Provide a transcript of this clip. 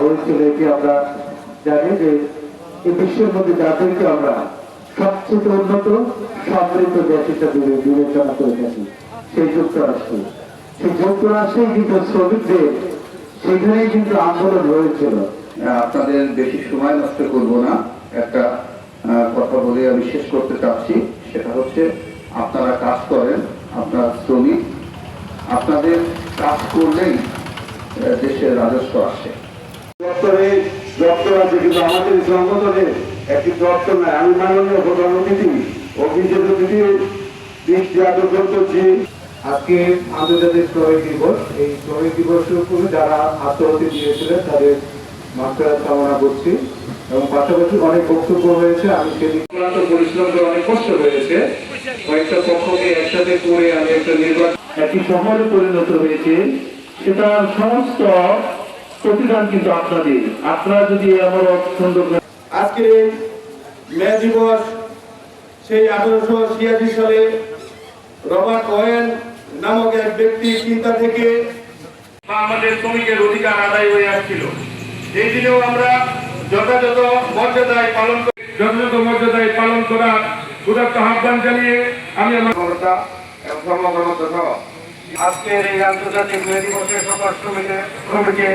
হয়েছিল এটি আমরা জানি যে এই বিশ্বের মধ্যে যাদেরকে আমরা সবচেয়ে উন্নত, সমৃদ্ধ দেশ হিসেবে বিবেচনা করে থাকি, সেই যুক্তরাষ্ট্র। সেই যুক্তরাষ্ট্রেই কিন্তু শ্রমিকদের সেখানেই কিন্তু আন্দোলন হয়েছিল। আপনাদের বেশি সময় নষ্ট করব না। একটা কথা বলে আমি শেষ করতে চাচ্ছি। সেটা হচ্ছে, আপনারা কাজ করেন, আপনারা শ্রমিক, আপনাদের কাজ করলেই দেশের রাজস্ব আসে। দপ্তরে দপ্তর আছে কিন্তু আমাদের সংগঠনে একটি দপ্তর নাই আমি মাননীয় প্রধান অতিথি অভিযোগ অতিথি দৃষ্টি আকর্ষণ করছি। আজকে আন্তর্জাতিক শ্রমিক দিবস। এই শ্রমিক উপরে যারা আত্মহতি দিয়েছিলেন তাদের মাত্রা কামনা করছি এবং পাশাপাশি অনেক বক্তব্য হয়েছে আমি সেদিন পরিশ্রম করে অনেক কষ্ট হয়েছে কয়েকটা পক্ষকে একসাথে করে আমি একটা নির্বাচন একটি শহরে পরিণত হয়েছে। সেটার সমস্ত প্রতিদান কিন্তু আপনাদের। আপনারা যদি আমার সুন্দর করে আজকের মে দিবস, সেই আঠারোশো ছিয়াশি সালে রবার্ট ওয়েন নামক এক ব্যক্তির চিন্তা থেকে আমাদের শ্রমিকের অধিকার আদায় হয়ে আসছিল। এই দিনেও আমরা যথাযথ মর্যাদায় পালন করি যথাযথ মর্যাদায় পালন করার উদাত্ত আহ্বান জানিয়ে আমি আমার ক্ষমতা এবং সহ আজকের এই আন্তর্জাতিক মে দিবসে সকল শ্রমিকের শ্রমিকের